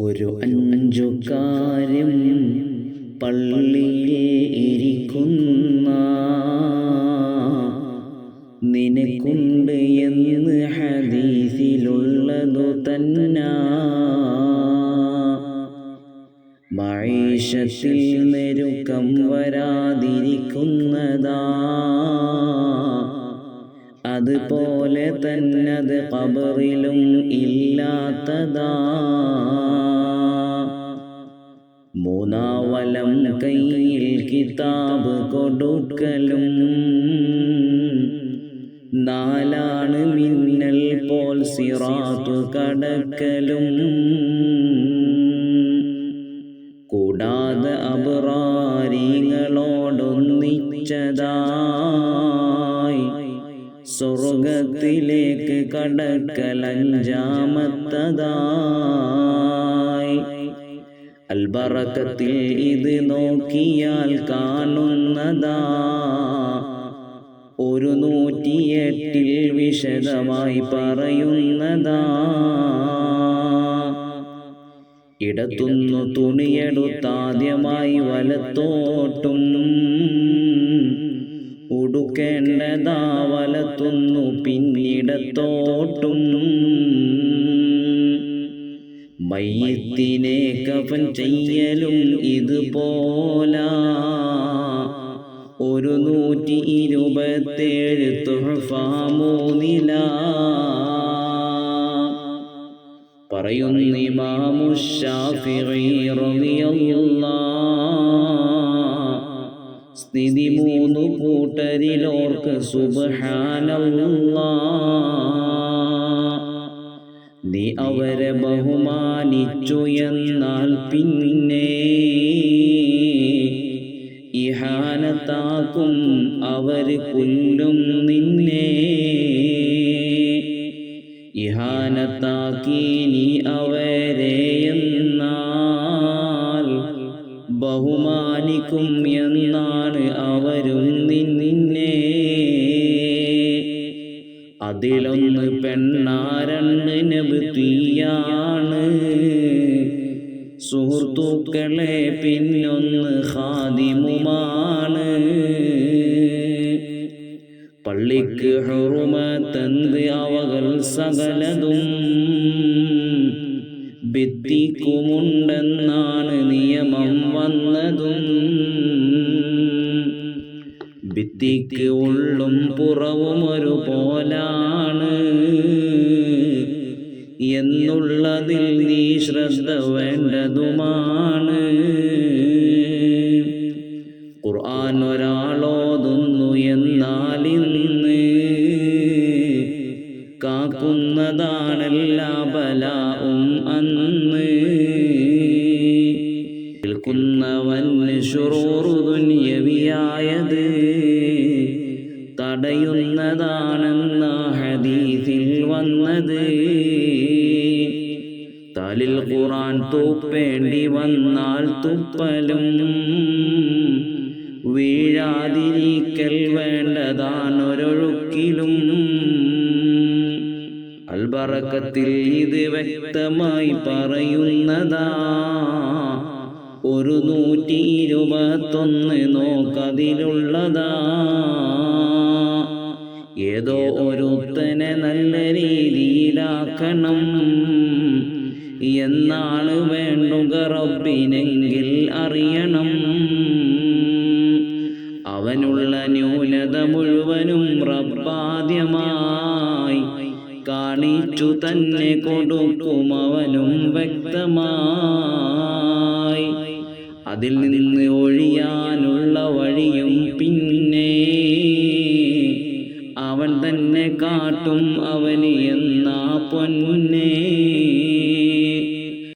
ഒരു അഞ്ചു കാര്യം പള്ളിയിൽ ഇരിക്കുന്ന നിനക്കുണ്ട് എന്ന് ഹദീസിലുള്ളതു തന്നെ. മഴീഷത്തിൽ നെരുക്കം വരാതിരിക്കുന്നതാ. അതുപോലെ തന്നത് കബറിലും ഇല്ലാത്തതാ. മൂന്നാവലം കയ്യിൽ കിതാബ് കൊടുക്കലും. നാലാണ് മിന്നൽ പോൽ സിറാത്തു കടക്കലും. കൂടാതെ അപറാരികളോടൊന്നിച്ചതായി സ്വർഗത്തിലേക്ക് കടക്കലഞ്ചാമത്തതായി. അൽബറക്കത്തിൽ ഇത് നോക്കിയാൽ കാണുന്നതാ. ഒരു നൂറ്റിയെട്ടിൽ വിശദമായി പറയുന്നതാ. ഇടത്തുന്നു തുണിയെടുത്താദ്യമായി വലത്തോട്ടും ഉടുക്കേണ്ടതാ വലത്തുന്നു പിന്നിടത്തോട്ടും മയ്യത്തിനെ കഫൻ ചെയ്യലും ഇതുപോല. ഒരു നൂറ്റി ഇരുപത്തേഴ് തുഹഫാമൂന്നില പറയുന്നു ഇമാമു ഷാഫിഈ റളിയല്ലാഹ് സ്ഥിതി മൂന്നു കൂട്ടരിലോർക്ക് സുബ്ഹാനല്ലാഹ്. നീ അവരെ ബഹുമാനിച്ചു എന്നാൽ പിന്നെ ഇഹാനത്താക്കും അവർ കൊല്ലും നിന്നെ. ഇഹാനത്താക്കി നീ അവരെ എന്നാൽ ബഹുമാനിക്കും എന്നാണ് അവരും നിന്നെ. അതിലൊന്ന് പെണ്ണാരണ്ണിന് തീയാണ് സുഹൃത്തുക്കളെ പിന്നൊന്ന് ഹാദിമുമാണ് പള്ളിക്ക് ഹുറുമത്തന്ത് അവകൾ സകലതും. ഭിത്തിക്കുമുണ്ടെന്നാണ് നിയമം വന്നതും. ഭിത്തിക്ക് ഉള്ളും പുറവും ഒരുപോലാണ് എന്നുള്ളതിൽ നീ ശ്രദ്ധ വേണ്ടതുമാണ്. ഖുർആൻ ഒരാളോതുന്നു എന്നാൽ അന്ന് കേൾക്കുന്നവന് തടയുന്നതാണെന്ന ഹദീസിൽ വന്നത്. തലിൽ ഖുറാൻ തൂപ്പേണ്ടി വന്നാൽ തുപ്പലും. വീഴാതിരിക്കൽ വേണ്ടതാണൊരൊഴുക്കിലും. അൽബറക്കത്തിൽ ഇത് വ്യക്തമായി പറയുന്നതാ. ഒരു നൂറ്റി ഇരുപത്തൊന്ന് നോക്കതിലുള്ളതാ. ഏതോ ഒരുത്തനെ നല്ല രീതിയിലാക്കണം. എന്നാണ് വേണ്ടുക റബ്ബിനെങ്കിൽ അറിയണം. അവനുള്ള ന്യൂനത മുഴുവനും റബ്ബാദ്യമായി കാണിച്ചു തന്നെ കൊടുക്കും അവനും വ്യക്തമായി. അതിൽ നിന്ന് ഒഴിയാനുള്ള വഴിയും പിന്നെ അവൻ തന്നെ കാട്ടും അവന് എന്നാ പൊന്നേ.